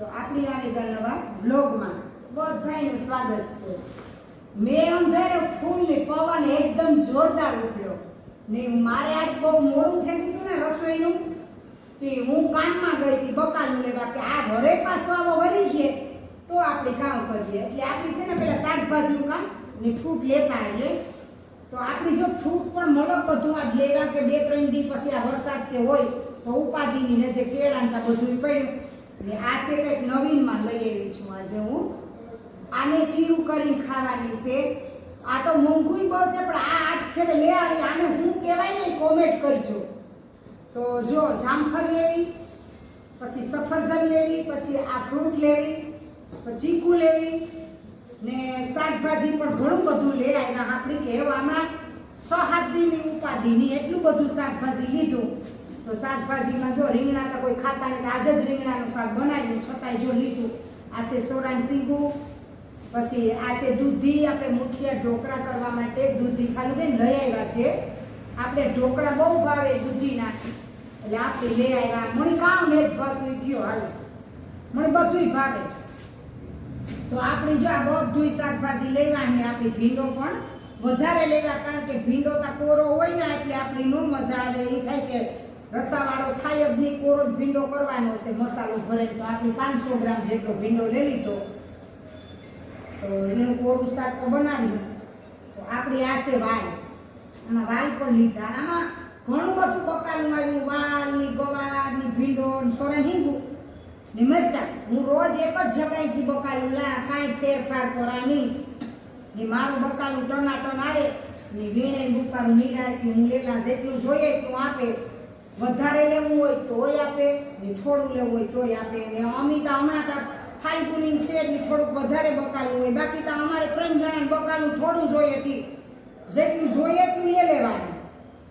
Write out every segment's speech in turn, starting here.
તો આપણી આવી ગયા નવા બ્લોગમાં બધાયનું સ્વાગત છે. મેં અંધારે ફૂલની પવન એકદમ જોરદાર ઉપડ્યો. ને મારે આજ બહુ મોડું થઈ ગયું ને રસોઈનું, તે હું કાનમાં ગઈ હતી બકાલું લેવા કે આ ઘરે પાછો આવો વળી છે તો આપણે કામ કરીએ. એટલે આપણી છે ને પેલા શાકભાજીનું કામ ને ફ્રૂટ લેતા આવીએ. તો આપણી જો ફ્રૂટ પણ મળો બધું આજ લેવા કે બે ત્રણ દી પછી આ વરસાદ કે હોય, તો ઉપાધિની ને જે કેળા બધું પડ્યું. ને આ છે કંઈક નવીનમાં લઈ આવી છું આજે હું. આને ચીરું કરીને ખાવાની છે. આ તો મોંઘું બહુ છે, પણ આ આજ ખેરે લે આવી, આને હું કહેવાય ને, કોમેન્ટ કરજો. તો જો જામફળ લેવી, પછી સફરજન લેવી, પછી આ ફ્રૂટ લેવી ચીકુ લેવી, ને શાકભાજી પણ ઘણું બધું લે આવ્યા આપણે કે હમણાં સો હાથ દીની ઉપાધિની એટલું બધું શાકભાજી લીધું. તો શાકભાજીમાં જો રીંગણા તો કોઈ ખાતા નથી આજે જ રીંગણાનું શાક બનાવ્યું. છતાંય જો લીધું. આ છે સોરાન સીંગું, પછી આ છે દૂધી. આપણે મુઠિયા ઢોકળા કરવા માટે દૂધી ખાલી લઈ આવ્યા છે. આપણે ઢોકળા બહુ ભાવે દૂધીના એટલે આપણે લઈ આવ્યા. મને કામ મેં જ ભાવતું ગયો હાલો. મને બધુંય ભાવે. તો આપણે જો આ બધુંય શાકભાજી લેવા અને આપણી ભીંડો પણ વધારે લેવા, કારણ કે ભીંડો તો કોરો હોય ને, એટલે આપણી નો મજા આવે. એ થાય કે રસાવાળો થાય જ નહીં, કોરો જ ભીંડો કરવાનો છે. મસાલો ભરાય તો આટલું પાંચસો ગ્રામ જેટલો ભીંડો લઈ લીધો. તો એનું કોરું શાક તો બનાવ્યું તો આપણી આશે વાલ. આમાં વાલ પણ લીધા. આમાં ઘણું બધું બકાલું આવ્યું વાલની ગવારની ભીંડો ને સોરણ હિંગું ને મરચા. હું રોજ એક જ જગ્યાએથી બકાલું. લા, કાંઈ ફેરફાર કરા નહીં. ને મારું બકાલું ટનાટન આવે ને વીણે બુકારું નિરાયથી હું લેલા જેટલું જોઈએ એટલું આપે. વધારે લેવું હોય તોય આપે, ને થોડું લેવું હોય તોય આપે. ને અમી તો હમણાં તો ફાલગુની શેર ને થોડુંક વધારે બકાલું હોય. બાકી તો અમારે ત્રણ જણાને બકાલું થોડું જોઈએ હતી. જેટલું જોઈએ એટલું લે લેવાનું.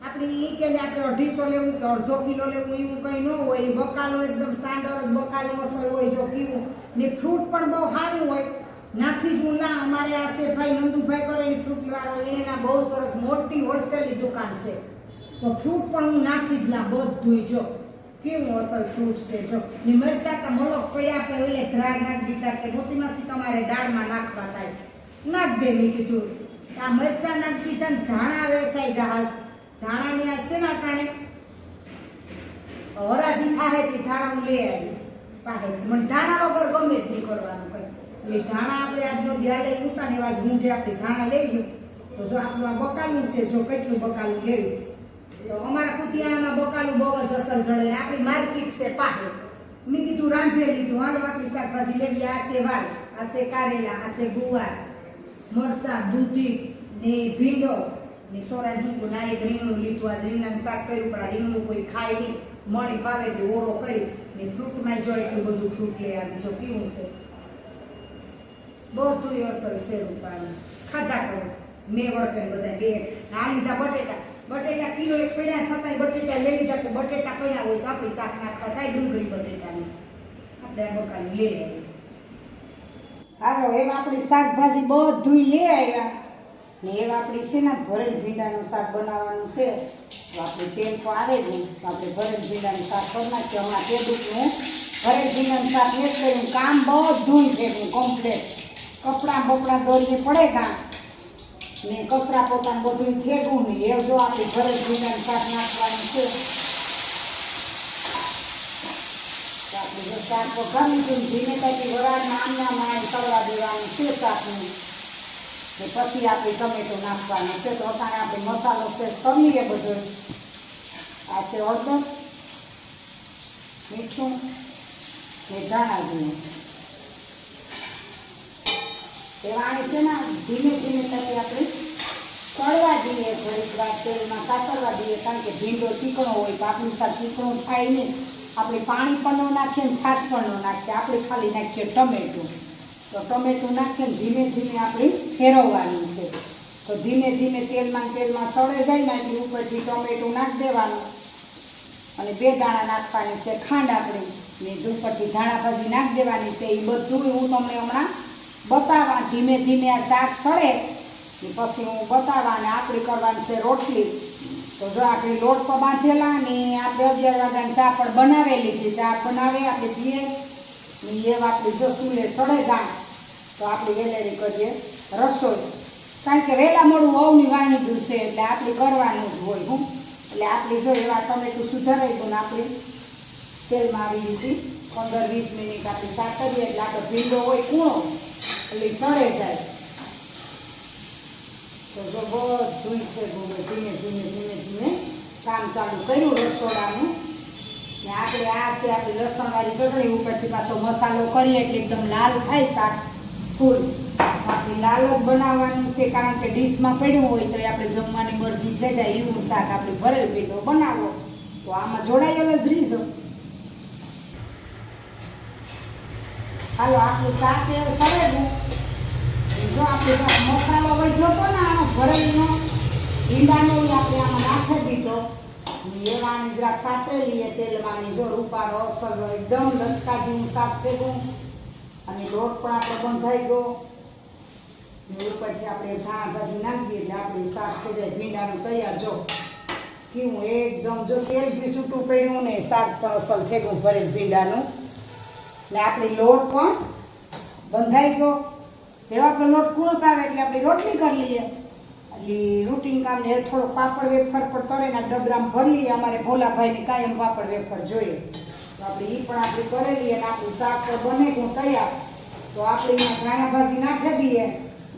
આપણે એ કે ને આપણે અઢીસો લેવું કે અડધો કિલો લેવું, એવું કંઈ ન હોય. ને બકાલો એકદમ સ્ટાન્ડર્ડ બકાલું અસર હોય જો કીવું. ને ફ્રૂટ પણ બહુ સારું હોય. નાથી જ લા, અમારે આ શેઠભાઈ નંદુભાઈ કરેલી ને એને ના બહુ સરસ મોટી હોલસેલની દુકાન છે. તો ફ્રૂટ પણ હું નાખી જ લા બધુંય જો. કેવું અસર ફ્રૂટ છે જો. ને મરસા તો મલક પડ્યા આપણે ઓલે ધ્રાર નાખી દીધા કે મોટી માસી તમારે દાળમાં નાખવા થાય. નાખ દે મેં કીધું. આ મરસા નાખી દીધા ને ધાણા વેસાઈ જહાજ ધાણાની આ શેના ટાણે હરાજી થાય એટલે ધાણા હું લઈ આવીશ. પાસે મને ધાણા વગર ગમે જ નહીં કરવાનું કંઈ. એટલે ધાણા આપણે આજનો લઈ ઉતાને એવા જ મૂંઢે આપણે ધાણા ગયું. તો જો આપણું આ બકાલું છે, જો કેટલું બકાલું લેવું. અમારા કુતિયાણામાં બકાલું બહુ જ અસર જડે ને આપણી માર્કેટ છે પાહે. મેં કીધું, રાંધે લીધું. હાલો, આપણી શાકભાજી લેવી. આ છે વાલ, આ છે કારેલા, આ છે ગુવાર, મરચા, દૂધી ને ભીંડો ને સોરા ઢીંગું. ના, એક રીંગણું લીધું. આજ રીંગણાનું શાક કર્યું, પણ આ રીંગણું કોઈ ખાય નહીં. મણી ભાવે એટલે ઓરો કરી ને ફ્રૂટમાં જો એટલું બધું ફ્રૂટ લઈ આવી. જો કેવું છે? બધું અસર છે રૂપાની ખાધા કરો. મેં વર્તન બધા બે. આ લીધા બટેટા. બટેટા કિલો એક પડ્યા, છતાંય બટેટા લઈ લીધા કે બટેટા પડ્યા હોય તો આપણે શાક નાખતા થાય, ડુંગળી બટેટાની. આપણે આ બકાલું લઈ આવીએ. હાલો, એમ આપણી શાકભાજી બધું લઈ આવ્યા. ને એવા આપણી છે ને, ભરેલ ભીંડાનું શાક બનાવવાનું છે. તો આપણે તેલ તો આવે જ તો આપણે ભરેલ ભીંડાનું શાક કરી નાખીએ. હમણાં હું ભરેલ ભીંડાનું શાક કર્યું. કામ બધું છે કમ્પ્લેટ કપડાં બપડા દોરીએ પડે કાં? ને કચરા પોતાને બધું ફેંકવું નહીં. એ જો આપણે ઘરે ભીંડાનું શાક નાખવાનું છે. આપણે જો શાક વઘારી ધીમે તાકી વરાળના આમના માણ કરવા દેવાનું છે શાકનું. પછી આપણે ટમેટો નાખવાનું છે. તો અત્યારે આપણે મસાલો છે કરી લઈએ બધો. આ છે હળદર, મીઠું ને ધાણા જીરું એ વાણી છે ને, ધીમે ધીમે તમે આપણે સળવા દઈએ, ઘડીક વાર તેલમાં સાતરવા દઈએ, કારણ કે ભીંડો ચીકણો હોય તો આપણું શાક ચીકણું થાય નહીં. આપણે પાણી પણ ન નાખીએ ને છાશ પણ ન નાખીએ, આપણે ખાલી નાખીએ ટમેટું. તો ટમેટું નાખીને ધીમે ધીમે આપણે ફેરવવાનું છે. તો ધીમે ધીમે તેલમાં તેલમાં સળે જાય ને એટલે ઉપરથી ટમેટું નાખી દેવાનું. અને બે દાણા નાખવાની છે ખાંડ આપણી, ને ઉપરથી ધાણા ભાજી નાખી દેવાની છે. એ બધું હું તમને હમણાં બતાવવા ધીમે ધીમે આ શાક સળે પછી હું બતાવવા અને આપણી કરવાની છે રોટલી. તો જો આપણે લોટ પર બાંધેલા ને આપણે અગિયાર વાગ્યાની ચા પણ બનાવેલી છે ચા બનાવે આપણે પીએ ને એ આપણે જો સુલે સડે ગા તો આપણે વેલેરી કરીએ રસોઈ. કારણ કે વહેલા મોડું વહુની વાણી છે, એટલે આપણે કરવાનું જ હોય હું. એટલે આપણે જો એવા ટમેટું સુધારાઈ ગયું ને આપણે તેલમાં આવી રીતે પંદર વીસ મિનિટ આપણે કરીએ, એટલે આપણે ભીંડો હોય કૂણો એટલે સડે જાય. તો જો બધું ધીમે ધીમે ધીમે ધીમે કામ ચાલુ કર્યું રસોડાનું. ને આપણે આ છે, આપણી લસણવાળી ચટણી ઉપરથી પાછો મસાલો કરીએ એટલે એકદમ લાલ થાય શાક ફૂલ. આપણે લાલ જ બનાવવાનું છે, કારણ કે ડીશમાં પડ્યું હોય તો આપણે જમવાની મરજી થઈ જાય, એવું શાક આપણે ભરેલ પેટો બનાવો. તો આમાં જોડાયેલ જ રીઝો. હાલો, આપણું શાક એવું સરેલું જો આપણે મસાલો વધ્યો હતો ને આનો ભરેલીનો ઈંડાનો આપણે આમાં નાખી દીધો. એ વાણી જરાક સાતરેલી એ તેલમાંની જો રૂપારો અસર એકદમ લચકાજીનું સાફ થયું અને લોટ પણ આપણો બંધાઈ ગયો. ઉપરથી આપણે ઘણા ભાજી નાખી દઈએ એટલે આપણે શાક થઈ જાય. ભીંડાનું તૈયાર. જો કેવું એકદમ જો તેલ બી છૂટું પડ્યું ને શાક પણ અસલ ગયું ભરેલ ભીંડાનું. ને આપણી લોટ પણ બંધાઈ ગયો. એવા આપણે લોટ કૂણો પાવે એટલે આપણે રોટલી કરી લઈએ. એટલે રૂટીન કામ ને થોડો પાપડ વેફર પર તળીને ડબરામ ભરી લઈએ. અમારે ભોલાભાઈને કાયમ પાપડ વેફર જોઈએ. તો આપણે એ પણ આપણે કરેલી અને આપણું શાક તો બને ગયું તૈયાર. તો આપણે એમાં ધાણા ભાજી નાખી દઈએ.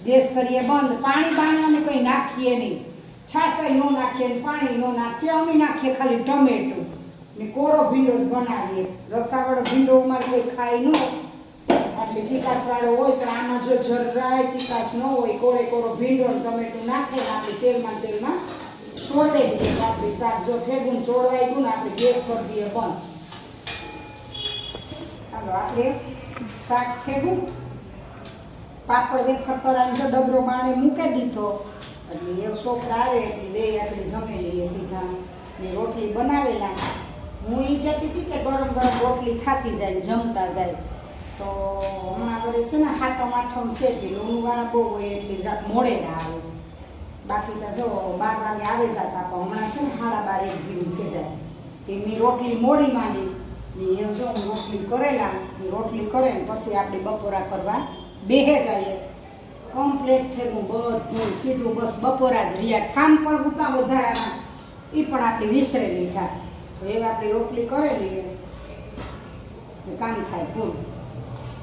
ગેસ કરીએ બંધ. પાણી પાણી અમે કંઈ નાખીએ નહીં. છાસય ન નાખીએ ને પાણી ન નાખીએ. અમે નાખીએ ખાલી ટમેટું. ને કોરો ભીંડો જ બનાવીએ. રસાવાળો ભીંડો અમારે કોઈ ખાય ન એટલે ચીકાશ વાળો હોય તો આમાં જો જરાય ચીકાસ ન હોય, કોરે કોરો ભીંડો ટમેટું નાખે આપણે તેલમાં તેલમાં છોડી દઈએ તો આપણી શાક જો ભેગું છોડવાય ગયું ને આપણે ગેસ કરી દઈએ બંધ. હાલો આપણે શાક ભેગું પાપડ વેફર તરાને જો ડબરો પાણી મૂકી દીધો, એટલે એ છોકરા આવે એટલે બે આપણે જમી લઈએ સીધા ને રોટલી બનાવેલા. હું એ કહેતી હતી કે ગરમ ગરમ રોટલી ખાતી જાય જમતા જાય. તો હમણાં ઘરે છે ને હાથમ આઠમ છે એટલે લોનવાળા બહુ હોય એટલે જરાક મોડે ના આવે. બાકી તો જો બાર વાગે આવે જતા પણ હમણાં છે ને સાડા બાર એક જેવું થઈ જાય. કે મેં રોટલી મોડી માંડી, ને એ જો હું રોટલી કરેલા રોટલી કરે ને પછી આપણે બપોરા કરવા બેહે જઈએ. કમ્પ્લેટ થયું બધું, સીધું બસ બપોરા જ રહ્યા. ઠામ પણ ઉતા વધારાના. એ પણ આપણે વિસરેલી થાય. તો એવા આપણે રોટલી કરેલી કામ થાય પૂરું